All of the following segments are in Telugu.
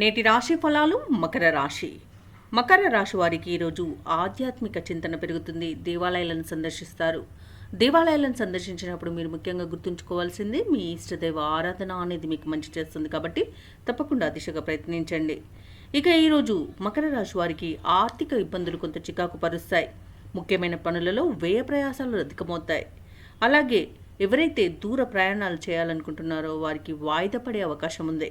నేటి రాశి ఫలాలు మకర రాశి. మకర రాశి వారికి ఈరోజు ఆధ్యాత్మిక చింతన పెరుగుతుంది. దేవాలయాలను సందర్శిస్తారు. దేవాలయాలను సందర్శించినప్పుడు మీరు ముఖ్యంగా గుర్తుంచుకోవాల్సింది మీ ఇష్టదైవ ఆరాధన అనేది మీకు మంచి చేస్తుంది కాబట్టి తప్పకుండా ఆ దిశగా ప్రయత్నించండి. ఇక ఈరోజు మకర రాశి వారికి ఆర్థిక ఇబ్బందులు కొంత చికాకు పరుస్తాయి. ముఖ్యమైన పనులలో వ్యయ ప్రయాసాలు అధికమవుతాయి. అలాగే ఎవరైతే దూర ప్రయాణాలు చేయాలనుకుంటున్నారో వారికి వాయిదా పడే అవకాశం ఉంది.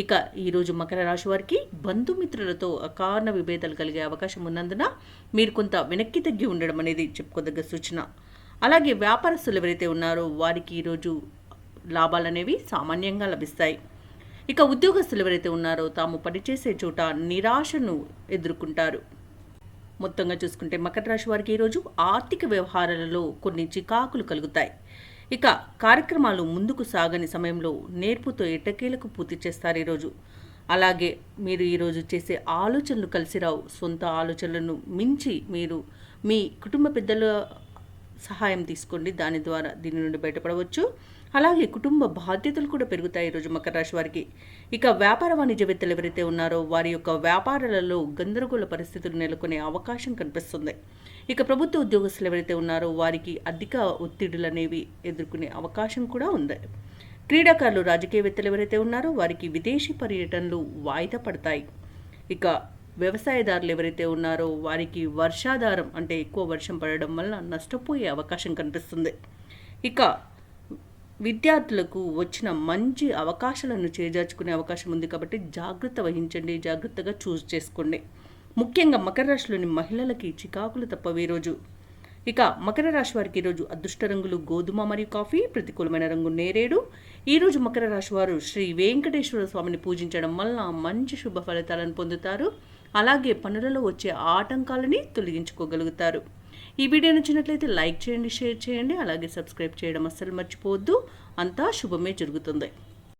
ఇక ఈరోజు మకర రాశి వారికి బంధుమిత్రులతో అకారణ విభేదాలు కలిగే అవకాశం ఉన్నందున మీరు కొంత వెనక్కి తగ్గి ఉండడం అనేది చెప్పుకోదగ్గ సూచన. అలాగే వ్యాపారస్తులు ఎవరైతే ఉన్నారో వారికి ఈరోజు లాభాలు అనేవి సామాన్యంగా లభిస్తాయి. ఇక ఉద్యోగస్తులు ఎవరైతే ఉన్నారో తాము పనిచేసే చోట నిరాశను ఎదుర్కొంటారు. మొత్తంగా చూసుకుంటే మకర రాశి వారికి ఈరోజు ఆర్థిక వ్యవహారాలలో కొన్ని చికాకులు కలుగుతాయి. ఇక కార్యక్రమాలు ముందుకు సాగని సమయంలో నేర్పుతో ఎటకేలకు పూర్తి చేస్తారు ఈరోజు? అలాగే మీరు ఈరోజు చేసే ఆలోచనలు కలిసి రావు. సొంత ఆలోచనలను మించి మీరు మీ కుటుంబ పెద్దల సహాయం తీసుకోండి. దాని ద్వారా దీని నుండి బయటపడవచ్చు. అలాగే కుటుంబ బాధ్యతలు కూడా పెరుగుతాయి ఈరోజు మకర రాశి వారికి. ఇక వ్యాపార వాణిజ్యవేత్తలు ఎవరైతే ఉన్నారో వారి యొక్క వ్యాపారాలలో గందరగోళ పరిస్థితులు నెలకొనే అవకాశం కనిపిస్తుంది. ఇక ప్రభుత్వ ఉద్యోగస్తులు ఎవరైతే ఉన్నారో వారికి అధిక ఒత్తిడులు అనేవి ఎదుర్కొనే అవకాశం కూడా ఉంది. క్రీడాకారులు రాజకీయవేత్తలు ఎవరైతే ఉన్నారో వారికి విదేశీ పర్యటనలు వాయిదా పడతాయి. ఇక వ్యవసాయదారులు ఎవరైతే ఉన్నారో వారికి వర్షాధారం అంటే ఎక్కువ వర్షం పడడం వల్ల నష్టపోయే అవకాశం కనిపిస్తుంది. ఇక విద్యార్థులకు వచ్చిన మంచి అవకాశాలను చేజార్చుకునే అవకాశం ఉంది కాబట్టి జాగ్రత్త వహించండి జాగ్రత్తగా చూస్ చేసుకోండి. ముఖ్యంగా మకర రాశిలోని మహిళలకి చికాకులు తప్పవి వేరోజు. ఇక మకర రాశి వారికి ఈరోజు అదృష్ట రంగులు గోధుమ మరియు కాఫీ ప్రతికూలమైన రంగు నేరేడు. ఈరోజు మకర రాశి వారు శ్రీ వెంకటేశ్వర స్వామిని పూజించడం వల్ల మంచి శుభ ఫలితాలను పొందుతారు. అలాగే పనులలో వచ్చే ఆటంకాలని తొలగించుకోగలుగుతారు. ఈ వీడియో నచ్చినట్లయితే లైక్ చేయండి షేర్ చేయండి అలాగే సబ్స్క్రైబ్ చేయడం అస్సలు మర్చిపోవద్దు. అంతా శుభమే జరుగుతుంది.